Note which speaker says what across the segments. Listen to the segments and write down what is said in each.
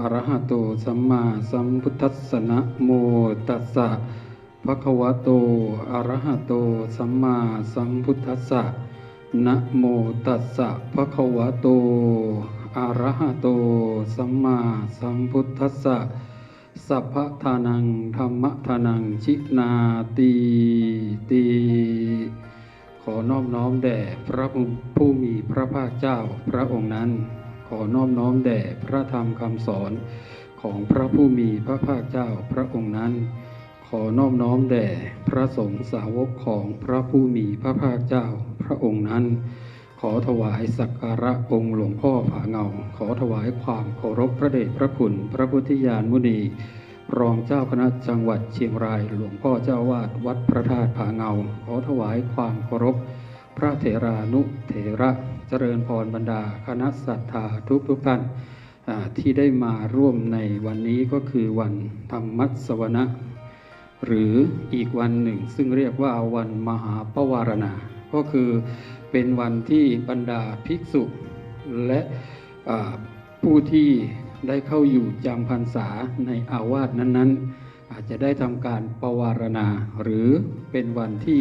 Speaker 1: อะระหะโตสัมมาสัมพุทธัสสะนะโมตัสสะภะคะวะโตอะระหะโตสัมมาสัมพุทธัสสะนะโมตัสสะภะคะวะโตอะระหะโตสัมมาสัมพุทธัสสะสัพพะทานังธรรมทานังชินาตีตีขอนอบน้อมแด่พระผู้มีพระภาคเจ้าพระองค์นั้น อน้อบน้อมแด่พระธรรมคำสอนของพระผู้มีพระภาคเจ้าพระองค์นั้น ขอนอบน้อมแด่พระสงฆ์สาวกของพระผู้มีพระภาคเจ้าพระองค์นั้น ขอถวายสักการะองค์หลวงพ่อผาเงา ขอถวายความเคารพพระเดชพระคุณ พระพุทธญาณมุนีรองเจ้าคณะจังหวัดเชียงราย หลวงพ่อเจ้าวาดวัดพระธาตุผาเงา ขอถวายความเคารพ พระเถรานุเถระเจริญพรบรรดาคณะศรัทธาทุกทุกท่านที่ได้มาร่วมในวันนี้ก็คือวันธรรมัสวนะหรืออีกวันหนึ่งซึ่งเรียกว่าวันมหาปวารณา ก็คือเป็นวันที่บรรดาภิกษุและผู้ที่ได้เข้าอยู่จำพรรษาในอาวาสนั้นๆ อาจจะได้ทำการประวารณา หรือเป็นวันที่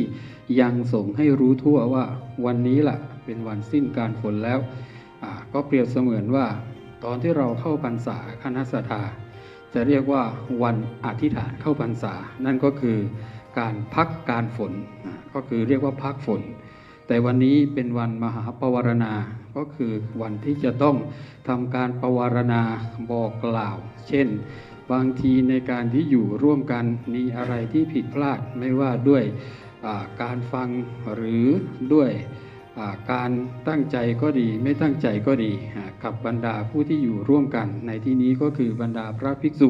Speaker 1: ยังส่งให้รู้ทั่วว่าวันนี้ล่ะเป็นวันสิ้นการฝนแล้ว ก็เปรียบเสมือนว่า ตอนที่เราเข้าพรรษาคณะสัตยาจะเรียกว่าวันอธิษฐานเข้าพรรษา นั่นก็คือการพักการฝนก็คือเรียกว่าพักฝน แต่วันนี้เป็นวันมหาปวารณา ก็คือวันที่จะต้องทำการปวารณาบอกกล่าว เช่น บางทีในการที่อยู่ร่วมกันมีอะไรที่ผิดพลาดไม่ว่าด้วยการฟังหรือด้วยการตั้งใจก็ดีไม่ตั้งใจก็ดีกับบรรดาผู้ที่อยู่ร่วมกัน ในที่นี้ก็คือบรรดาพระภิกษุ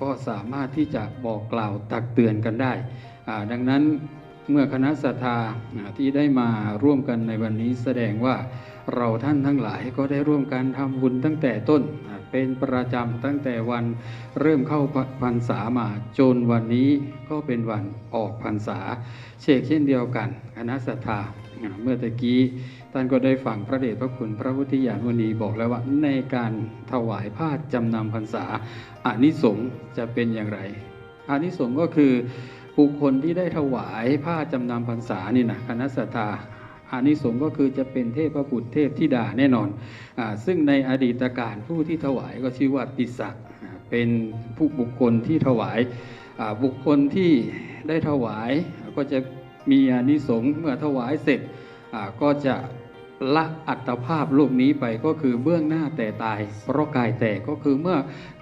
Speaker 1: ก็สามารถที่จะบอกกล่าวตักเตือนกันได้ ดังนั้น เมื่อคณะศรัทธาที่ได้มาร่วมกันในวันนี้แสดงว่าเราท่านทั้งหลายก็ได้ร่วมกันทำบุญตั้งแต่ต้นเป็นประจำตั้งแต่วันเริ่มเข้าพรรษามาจนวันนี้ก็เป็นวันออกพรรษา เชกเช่นเดียวกันคณะศรัทธาเมื่อตะกี้ท่านก็ได้ฟังพระเดชพระคุณพระพุทธญาณวนีบอกแล้วว่าในการถวายผ้าจำนำพรรษาอานิสงส์จะเป็นอย่างไรอานิสงส์ก็คือ บุคคลที่ได้ถวายผ้าจำนำพรรษานี่นะคณะศรัทธาอานิสงส์ก็คือจะเป็นเทพบุตรเทพธิดาแน่นอนอซึ่งในอดีตการผู้ที่ถวายก็ชื่อว่าติสักเป็นผู้บุคคลที่ถวายบุคคลที่ได้ถวายก็จะมีอานิสงส์เมื่อถวายเสร็จก็จะละอัตภาพโลกนี้ไปก็คือเบื้องหน้าแต่ตาย เพราะกายแตกก็คือเมื่อ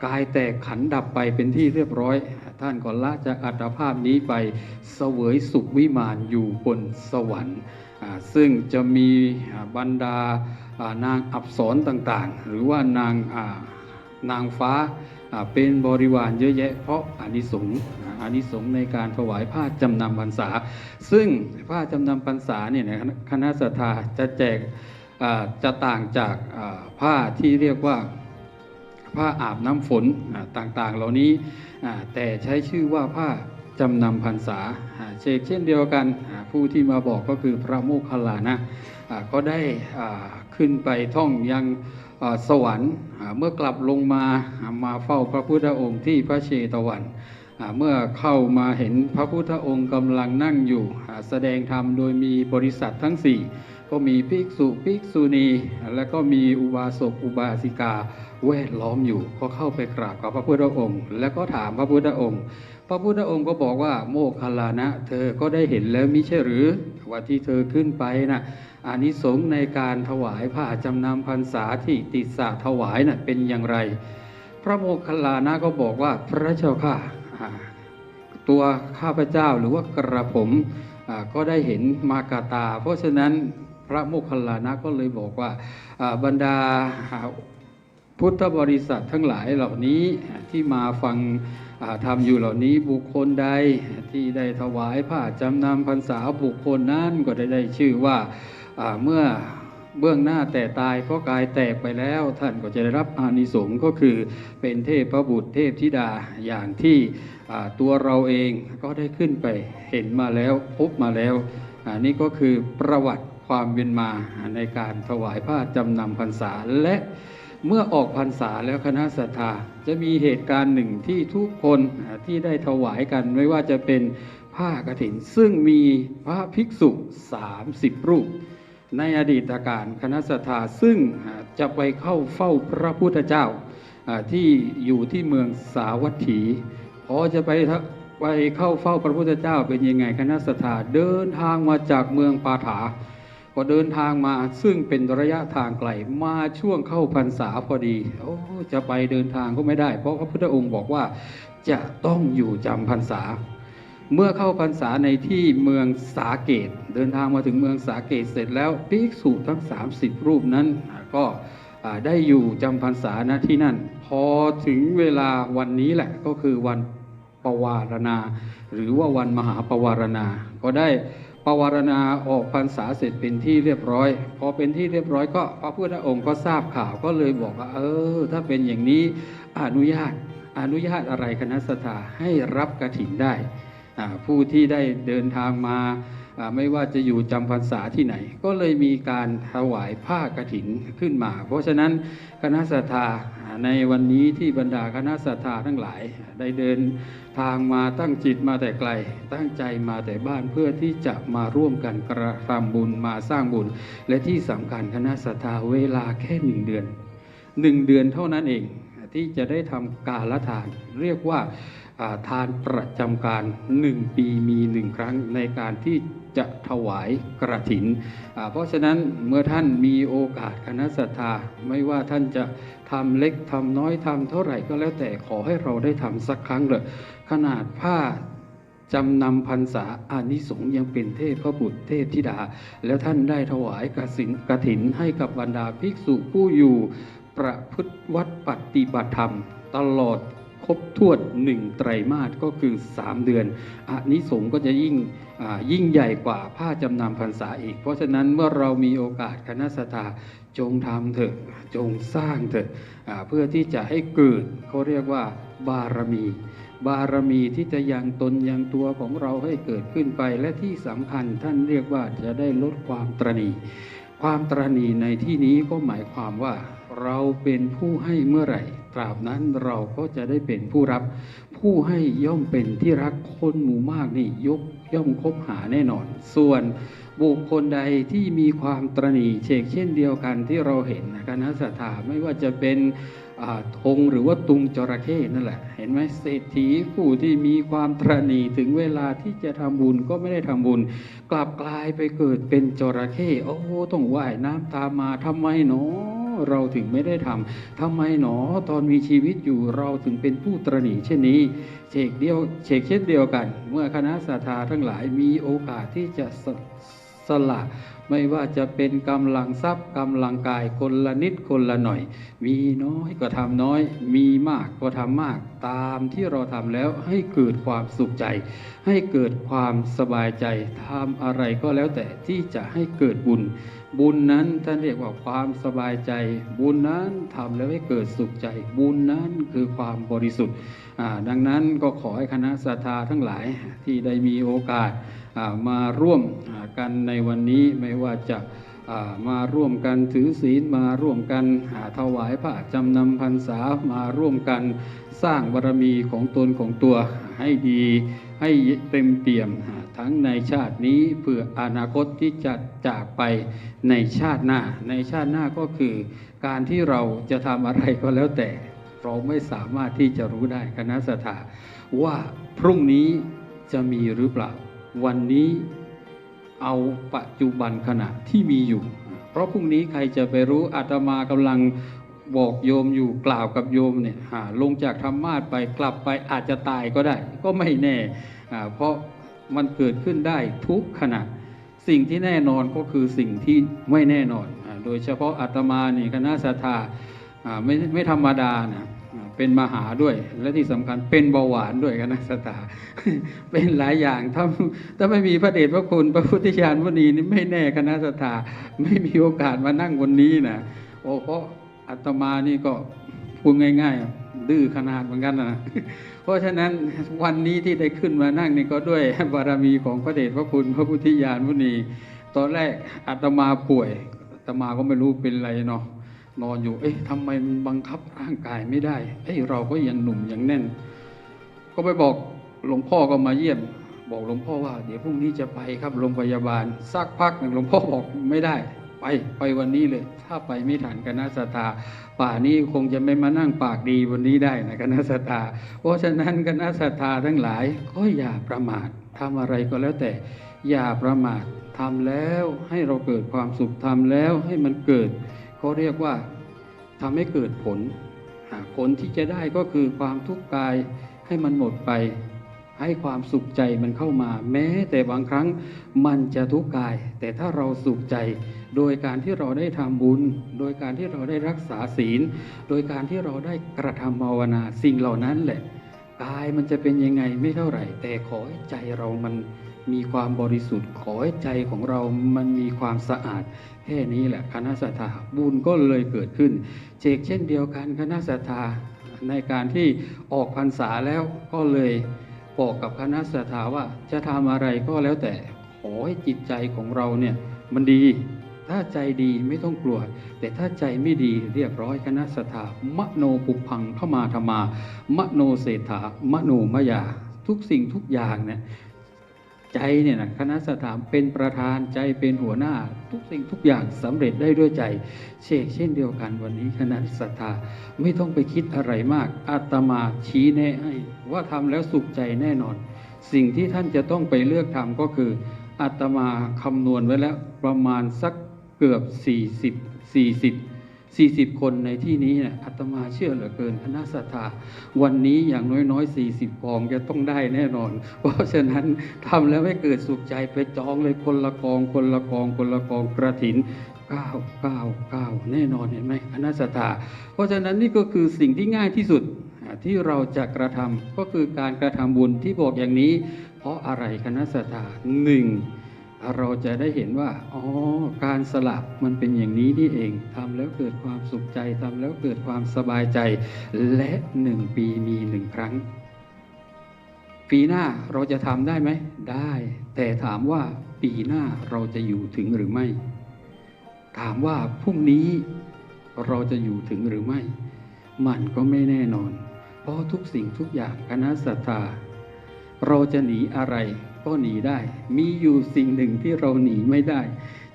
Speaker 1: กายแตกขันดับไปเป็นที่เรียบร้อย ท่านก็ละจากอัตภาพนี้ไปเสวยสุขวิมานอยู่บนสวรรค์ซึ่งจะมีบรรดานางอับสรต่างๆ หรือว่านางนางฟ้าเป็นบริวารเยอะแยะ เพราะอานิสงส์อานิสงส์ในการถวายผ้าจำนำพรรษา ซึ่งผ้าจำนำพรรษาเนี่ยคณะศรัทธาจะแจกจะต่างจากผ้าที่เรียกว่า ผ้าอาบน้ำฝนต่างๆ เหล่านี้แต่ใช้ชื่อว่าผ้าจำนำพรรษาเชกเช่นเดียวกันผู้ที่มาบอกก็คือพระโมคคัลลานะก็ได้ขึ้นไปท่องยังสวรรค์เมื่อกลับลงมามาเฝ้าพระพุทธองค์ที่พระเชตวันเมื่อเข้ามาเห็นพระพุทธองค์กำลังนั่งอยู่แสดงธรรมโดยมีบริษัททั้งสี่ ก็มีภิกษุภิกษุณี และก็มีอุบาสกอุบาสิกาแวดล้อมอยู่ก็เข้าไปกราบกับพระพุทธองค์ แล้วก็ถามพระพุทธองค์ พระพุทธองค์ก็บอกว่าโมคคัลลานะ เธอก็ได้เห็นแล้วมิใช่หรือว่าที่เธอขึ้นไปนะอานิสงส์ในการถวายผ้าจำนำพรรษาที่ติสสะถวายน่ะเป็นอย่างไร พระโมคคัลลานะก็บอกว่าพระเจ้าค่ะตัวข้าพเจ้าหรือว่ากระผมก็ได้เห็นมากาตา เพราะฉะนั้น พระโมคคัลลานะก็เลยบอกว่าบรรดาพุทธบริษัททั้งหลายเหล่านี้ที่มาฟังทำอยู่เหล่านี้บุคคลใดที่ได้ถวายผ้าจำนำพรรษาบุคคลนั้นก็ได้ได้ชื่อว่าเมื่อเบื้องหน้าแต่ตายก็กายแตกไปแล้ว ท่านก็จะได้รับอานิสงส์ก็คือเป็นเทพบุตรเทพธิดาอย่างที่ตัวเราเองก็ได้ขึ้นไปเห็นมาแล้วพบมาแล้วนี่ก็คือประวัติ ความเป็นมาในการถวายผ้าจำนำพรรษาและเมื่อออกพรรษาแล้วคณะศรัทธาจะมีเหตุการณ์หนึ่งที่ทุกคนที่ได้ถวายกันไม่ว่าจะเป็นผ้ากฐิน ซึ่งมีพระภิกษุ 30 รูป ในอดีตการคณะศรัทธาซึ่งจะไปเข้าเฝ้าพระพุทธเจ้าที่อยู่ที่เมืองสาวัตถีพอจะไปไปเข้าเฝ้าพระพุทธเจ้าเป็นยังไงคณะสัตยาเดินทางมาจากเมืองปาถา พอเดินทางมาซึ่งเป็นระยะทางไกลมาช่วงเข้าพรรษาพอดีโอ้จะไปเดินทางก็ไม่ได้ เพราะพระพุทธองค์บอกว่าจะต้องอยู่จำพรรษา เมื่อเข้าพรรษาในที่เมืองสาเกต เดินทางมาถึงเมืองสาเกตเสร็จแล้วภิกษุทั้ง 30 รูปนั้นก็ได้อยู่จำพรรษาณที่นั่น พอถึงเวลาวันนี้แหละก็คือวันปวารณา หรือว่าวันมหาปวารณา ก็ได้ ปวารณาออกพรรษาเสร็จเป็นที่เรียบร้อย พอเป็นที่เรียบร้อยก็พระพุทธองค์ก็ทราบข่าวก็เลยบอกว่าเออ ถ้าเป็นอย่างนี้อนุญาต อนุญาตอะไรคณะสถาให้รับกระถินได้ผู้ที่ได้เดินทางมา ไม่ว่าจะอยู่จำพรรษาที่ไหน ก็เลยมีการถวายผ้ากฐินขึ้นมา เพราะฉะนั้นคณะสัตยาในวันนี้ที่บรรดาคณะสัตยาทั้งหลาย ได้เดินทางมาตั้งจิตมาแต่ไกล ตั้งใจมาแต่บ้านเพื่อที่จะมาร่วมกันกระทำบุญมาสร้างบุญ และที่สำคัญคณะสัตยาเวลาแค่หนึ่งเดือนหนึ่งเดือนเท่านั้นเองที่จะได้ทำกาลทาน เรียกว่า ทานประจำการหนึ่งปีมีหนึ่งครั้งในการที่จะถวายกระถิน เพราะฉะนั้นเมื่อท่านมีโอกาสคณะศรัทธาไม่ว่าท่านจะทำเล็กทำน้อยทำเท่าไหร่ก็แล้วแต่ขอให้เราได้ทำสักครั้งเลยขนาดผ้าจำนำพรรษาอานิสงส์ยังเป็นเทพพระบุตรเทพธิดา แล้วท่านได้ถวายกสินกถินให้กับบรรดาภิกษุผู้อยู่ ประพฤติวัดปฏิบัติธรรม ตลอด ครบถ้วนหนึ่งไตรมาสก็คือ 3 เดือนอานิสงส์ก็จะยิ่งยิ่งใหญ่กว่าผ้าจำนำพรรษาอีก เพราะฉะนั้นเมื่อเรามีโอกาสคณะสถาจงทำเถอะจงสร้างเถอะเพื่อที่จะให้เกิดเขาเรียกว่าบารมี บารมีที่จะยังตนยังตัวของเราให้เกิดขึ้นไป และที่สำคัญท่านเรียกว่าจะได้ลดความตรณี ความตรณีในที่นี้ก็หมายความว่า เราเป็นผู้ให้เมื่อไหร่ ตราบนั้นเราก็จะได้เป็นผู้รับ ผู้ให้ย่อมเป็นที่รักคนหมู่มากนี่ยกย่อมคบหาแน่นอน ส่วนบุคคลใดที่มีความตรณีเชกเช่นเดียวกันที่เราเห็นนะคณะสัตยาไม่ว่าจะเป็นธงหรือว่าตุงจระเข้นั่นแหละ เห็นไหมเศรษฐีผู้ที่มีความตรณีถึงเวลาที่จะทำบุญก็ไม่ได้ทำบุญ กลับกลายไปเกิดเป็นจระเข้โอ้ต้องว่ายน้ำตามมาทำไมหนอ เราถึงไม่ได้ทำทำไมหนอตอนมีชีวิตอยู่เราถึงเป็นผู้ตรณีเช่นนี้เชกเดียวเชกเช่นเดียวกัน เมื่อคณะศรัทธาทั้งหลายมีโอกาสที่จะสสละไม่ว่าจะเป็นกำลังทรัพย์กำลังกายคนละนิดคนละหน่อย มีน้อยก็ทำน้อย มีมากก็ทำมากตามที่เราทำแล้วให้เกิดความสุขใจ ให้เกิดความสบายใจทำอะไรก็แล้วแต่ที่จะให้เกิดบุญ บุญนั้นท่านเรียกว่าความสบายใจ บุญนั้นทำแล้วให้เกิดสุขใจ บุญนั้นคือความบริสุทธิ์ดังนั้นก็ขอให้คณะศรัทธาทั้งหลายที่ได้มีโอกาสมาร่วมกันในวันนี้ไม่ว่าจะมาร่วมกันถือศีลมาร่วมกันถวายพระจำนำพรรษามาร่วมกันสร้างบารมีของตนของตัวให้ดี ให้เต็มเปี่ยมทั้งในชาตินี้เพื่ออนาคตที่จะจากไปในชาติหน้า ในชาติหน้าก็คือการที่เราจะทำอะไรก็แล้วแต่ เราไม่สามารถที่จะรู้ได้คณะสถาว่าพรุ่งนี้จะมีหรือเปล่า วันนี้เอาปัจจุบันขณะที่มีอยู่ เพราะพรุ่งนี้ใครจะไปรู้อาตมากำลังบอกโยมอยู่กล่าวกับโยมเนี่ยหาลงจากธรรมาสไปกลับไปอาจจะตายก็ได้ ก็ไม่แน่ เพราะมันเกิดขึ้นได้ทุกขณะ สิ่งที่แน่นอนก็คือสิ่งที่ไม่แน่นอนอโดยเฉพาะอาตมาเนี่คณะสัทธาไม่ไม่ธรรมดานะอ่าเป็นมหาด้วย และที่สำคัญเป็นเบาหวานด้วยคณะสัทธาเป็นหลายอย่างถ้าถ้าไม่มีพระเดชพระคุณพระพุทธญาณมุนีนี่ไม่แน่คณะสัทธาไม่มีโอกาสมานั่งบนนี้นะโอ้เพราะอาตมานี่ก็พูดง่าย ๆ ดื้อขนาดเหมือนกันนะ เพราะฉะนั้นวันนี้ที่ได้ขึ้นมานั่งนี่ก็ด้วยบารมีของพระเดชพระคุณพระพุทธญาณมุนี ตอนแรกอาตมาป่วยอาตมาก็ไม่รู้เป็นไรเนาะนอนอยู่ เอ๊ะทำไมบังคับร่างกายไม่ได้ เอ้ยเราก็ยังหนุ่มยังแน่น ก็ไปบอกหลวงพ่อก็มาเยี่ยม บอกหลวงพ่อว่า เดี๋ยวพรุ่งนี้จะไปครับโรงพยาบาลสักพักหนึ่งหลวงพ่อบอกไม่ได้ ไปไปวันนี้เลย ถ้าไปไม่ทันคณะสตาป่านี้คงจะไม่มานั่งปากดีวันนี้ได้นะคณะสตาเพราะฉะนั้นคณะสตาทั้งหลายก็อย่าประมาททำอะไรก็แล้วแต่ อย่าประมาททำแล้วให้เราเกิดความสุขทำแล้วให้มันเกิดเขาเรียกว่าทำให้เกิดผลผลที่จะได้ก็คือความทุกข์กายให้มันหมดไป ให้ความสุขใจมันเข้ามา แม้แต่บางครั้งมันจะทุกข์กาย แต่ถ้าเราสุขใจ โดยการที่เราได้ทำบุญ โดยการที่เราได้รักษาศีล โดยการที่เราได้กระทำภาวนาสิ่งเหล่านั้นแหละกายมันจะเป็นยังไงไม่เท่าไหร่ แต่ขอให้ใจเรามันมีความบริสุทธิ์ขอให้ใจของเรามันมีความสะอาด แค่นี้แหละคณะสัตยาบุญก็เลยเกิดขึ้นเจกเช่นเดียวกันคณะสัตยาในการที่ออกพรรษาแล้วก็เลยบอกกับคณะสัตยาว่าจะทำอะไรก็แล้วแต่ขอให้จิตใจของเราเนี่ยมันดี ถ้าใจดีไม่ต้องกลัว แต่ถ้าใจไม่ดีเรียบร้อยคณะสัตยามโนปุพังเข้ามาธรรมามโนเศรษฐามโนมยา ทุกสิ่งทุกอย่างเนี่ยใจเนี่ยนะคณะสถามเป็นประธานใจเป็นหัวหน้า ทุกสิ่งทุกอย่างสำเร็จได้ด้วยใจ เชกเช่นเดียวกันวันนี้คณะศรัทธาไม่ต้องไปคิดอะไรมากอาตมาชี้แนะให้ว่าทำแล้วสุขใจแน่นอน สิ่งที่ท่านจะต้องไปเลือกทำก็คืออาตมาคำนวณไว้แล้วประมาณสัก กือบ 40 40 40 คนในที่นี้เนี่ยอาตมาเชื่อเหลือเกินคณะศรัทธาวันนี้อย่างน้อยๆ 40กองจะต้องได้แน่นอน เพราะฉะนั้นทำแล้วไม่เกิดสุขใจไปจองเลยคนละกอง คนละกอง คนละกองกระถิน9 9 9 แน่นอนเห็นไหมคณะศรัทธาเพราะฉะนั้นนี่ก็คือสิ่งที่ง่ายที่สุดที่เราจะกระทำก็คือการกระทำบุญที่บอกอย่างนี้ เพราะอะไรคณะศรัทธาหนึ่ง เราจะได้เห็นว่า อ๋อ การสลับมันเป็นอย่างนี้นี่เองทำแล้วเกิดความสุขใจทำแล้วเกิดความสบายใจ และหนึ่งปีมีหนึ่งครั้ง ปีหน้าเราจะทำได้ไหม ได้ แต่ถามว่าปีหน้าเราจะอยู่ถึงหรือไม่ ถามว่าพรุ่งนี้เราจะอยู่ถึงหรือไม่ มันก็ไม่แน่นอน เพราะทุกสิ่งทุกอย่างคณะศรัทธาเราจะหนีอะไร ก็หนีได้ มีอยู่สิ่งหนึ่งที่เราหนีไม่ได้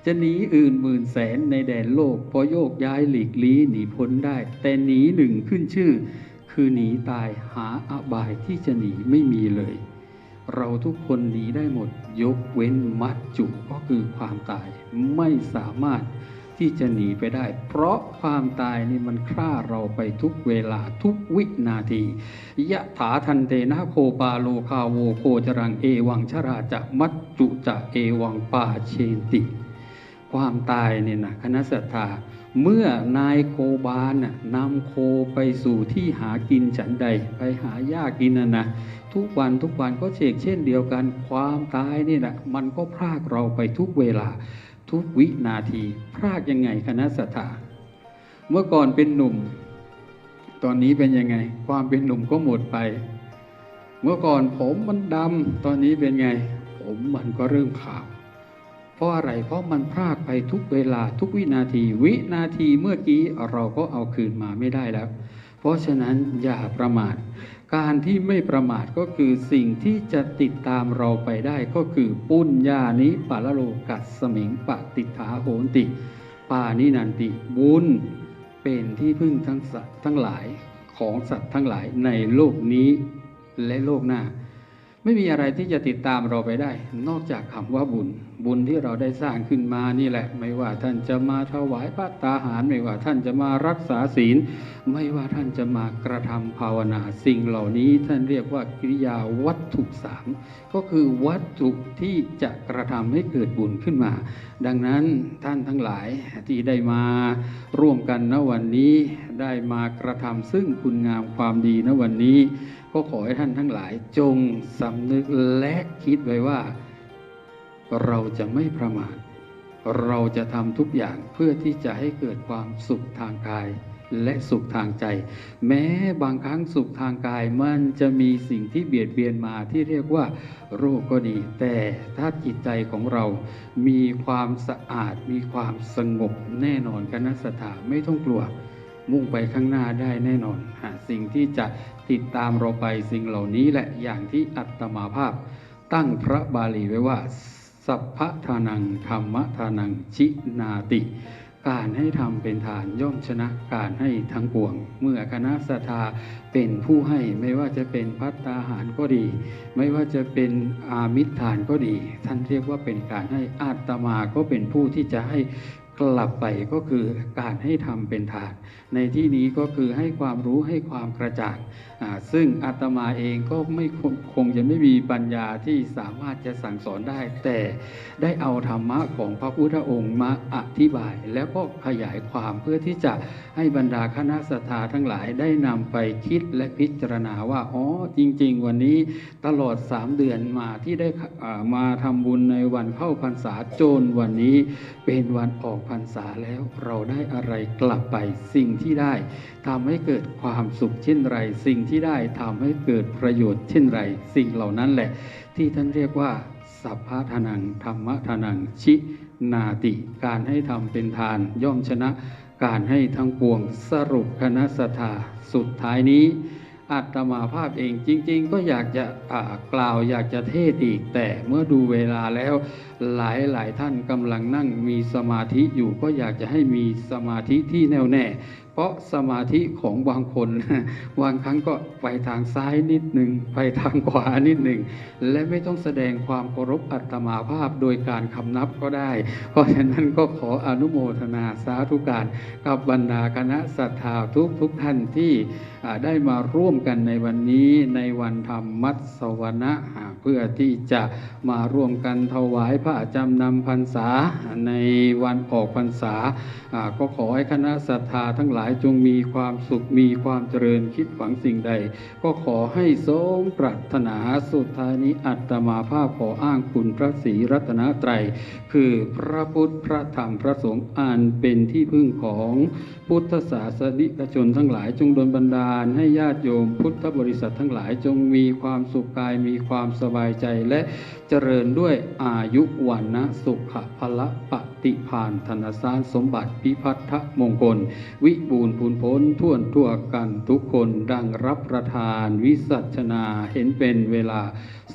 Speaker 1: จะหนีอื่นหมื่นแสนในแดนโลกพอโยกย้ายหลีกลี้หนีพ้นได้ แต่หนีหนึ่งขึ้นชื่อ คือหนีตายหาอบายที่จะหนีไม่มีเลย เราทุกคนหนีได้หมดยกเว้นมัดจุก็คือความตายไม่สามารถ ที่จะหนีไปได้ เพราะความตายนี่มันฆ่าเราไปทุกเวลาทุกวินาทียะถาทันเตนะโคปาโลคาโวโคจรังเอวังชราจะมัจจุจะเอวังปาเชนติ ความตายเนี่ยนะคณะสัตยาเมื่อนายโคบาลน่ะนำโคไปสู่ที่หากินฉันใด ไปหาหญ้ากินน่ะนะทุกวันทุกวันก็เชกเช่นเดียวกัน ความตายนี่แหละมันก็พรากเราไปทุกเวลา ทุกวินาทีพรากยังไงคณะสัตยาเมื่อก่อนเป็นหนุ่ม ตอนนี้เป็นยังไง ความเป็นหนุ่มก็หมดไป เมื่อก่อนผมมันดำตอนนี้เป็นไง ผมมันก็เริ่มขาว เพราะอะไรเพราะมันพรากไปทุกเวลาทุกวินาที วินาทีเมื่อกี้เราก็เอาคืนมาไม่ได้แล้ว เพราะฉะนั้นอย่าประมาท การที่ไม่ประมาทก็คือสิ่งที่จะติดตามเราไปได้ก็คือปุญญานิปะละโลกัสสมิงปฏิฐาโหนติ ปานินันติบุญเป็นที่พึ่งทั้งสัตว์ทั้งหลายของสัตว์ทั้งหลายในโลกนี้และโลกหน้า ไม่มีอะไรที่จะติดตามเราไปได้ นอกจากคำว่าบุญ บุญที่เราได้สร้างขึ้นมานี่แหละ ไม่ว่าท่านจะมาถวายพระตาหาร ไม่ว่าท่านจะมารักษาศีล ไม่ว่าท่านจะมากระทำภาวนา สิ่งเหล่านี้ท่านเรียกว่ากิริยาวัตถุสามก็คือวัตถุที่จะกระทำให้เกิดบุญขึ้นมา ดังนั้นท่านทั้งหลายที่ได้มาร่วมกันณวันนี้ได้มากระทำซึ่งคุณงามความดีณวันนี้ ก็ขอให้ท่านทั้งหลายจงสำนึกและคิดไว้ว่า เราจะไม่ประมาท เราจะทำทุกอย่างเพื่อที่จะให้เกิดความสุขทางกาย และสุขทางใจ แม้บางครั้งสุขทางกายมันจะมีสิ่งที่เบียดเบียนมาที่เรียกว่า โรคก็ดี แต่ถ้าจิตใจของเรา มีความสะอาด มีความสงบแน่นอนคณะสถาไม่ต้องกลัวมุ่งไปข้างหน้าได้แน่นอน หาสิ่งที่จะติดตามเราไปสิ่งเหล่านี้แหละอย่างที่อัตมาภาพ ตั้งพระบาลีไว้ว่า สัพพะทานังธรรมทานังชินาติ การให้ทำเป็นทานย่อมชนะการให้ทั้งปวง เมื่อคณะสัทธาเป็นผู้ให้ไม่ว่าจะเป็นพัตตาหารก็ดี ไม่ว่าจะเป็นอามิตรทานก็ดี ท่านเรียกว่าเป็นการให้อาตมาก็เป็นผู้ที่จะให้กลับไปก็คือการให้ทำเป็นทาน ในที่นี้ก็คือให้ความรู้ให้ความกระจ่าง ซึ่งอาตมาเองก็ไม่คงจะไม่มีปัญญาที่สามารถจะสั่งสอนได้ แต่ได้เอาธรรมะของพระพุทธองค์มาอธิบาย แล้วก็ขยายความเพื่อที่จะให้บรรดาคณะสัตยาทั้งหลายได้นำไปคิดและพิจารณาว่าอ๋อจริง ๆ วันนี้ตลอด 3 เดือนมาที่ได้มาทำบุญในวันเข้าพรรษาโจนวันนี้เป็นวันออกพรรษาแล้วเราได้อะไรกลับไปสิ่งที่ได้ ทำให้เกิดความสุขเช่นไร สิ่งที่ได้ทำให้เกิดประโยชน์เช่นไร สิ่งเหล่านั้นแหละ ที่ท่านเรียกว่าสัพพะทานังธรรมะทานังชินาติ การให้ทำเป็นทานย่อมชนะ การให้ทั้งปวงสรุปคณะสถาสุดท้ายนี้อาตมาภาพเองจริง ๆ ก็อยากจะกล่าวอยากจะเทศอีกแต่เมื่อดูเวลาแล้ว หลายหลายท่านกำลังนั่งมีสมาธิอยู่ก็อยากจะให้มีสมาธิที่แน่วแน่ เพราะสมาธิของบางคนบางครั้งก็ไปทางซ้ายนิดหนึ่งไปทางขวานิดหนึ่งและไม่ต้องแสดงความเคารพอัตมาภาพโดยการคำนับก็ได้ เพราะฉะนั้นก็ขออนุโมทนาสาธุการกับบรรดาคณะศรัทธาทุกทุกท่านที่ได้มาร่วมกันในวันนี้ในวันธรรมมัสวนะเพื่อที่จะมาร่วมกันถวายพระระจำนำพรรษาในวันออกพรรษา ก็ขอให้คณะศรัทธาทั้งหลายจงมีความสุขมีความเจริญคิดหวังสิ่งใด ก็ขอให้สมปรารถนาสุดท้ายนี้อัตมาภาพขออ้างคุณพระศรีรัตนตรัยคือพระพุทธพระธรรมพระสงฆ์อันเป็นที่พึ่งของพุทธศาสนิกชนทั้งหลายจงดลบันดาลให้ญาติโยมพุทธบริษัททั้งหลายจงมีความสุขกายมีความสบายใจและเจริญด้วยอายุวันนะสุขภละปฏิพานธนสารสมบัติพิพัฒมงคล วิบูรณ์พูนพ้นท่วนทั่วกันทุกคนดังรับประทานวิสัชนาเห็นเป็นเวลา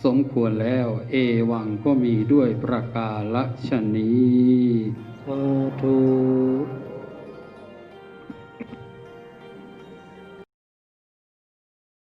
Speaker 1: สมควรแล้ว เอวังก็มีด้วยประกาศชนี
Speaker 2: สาธุ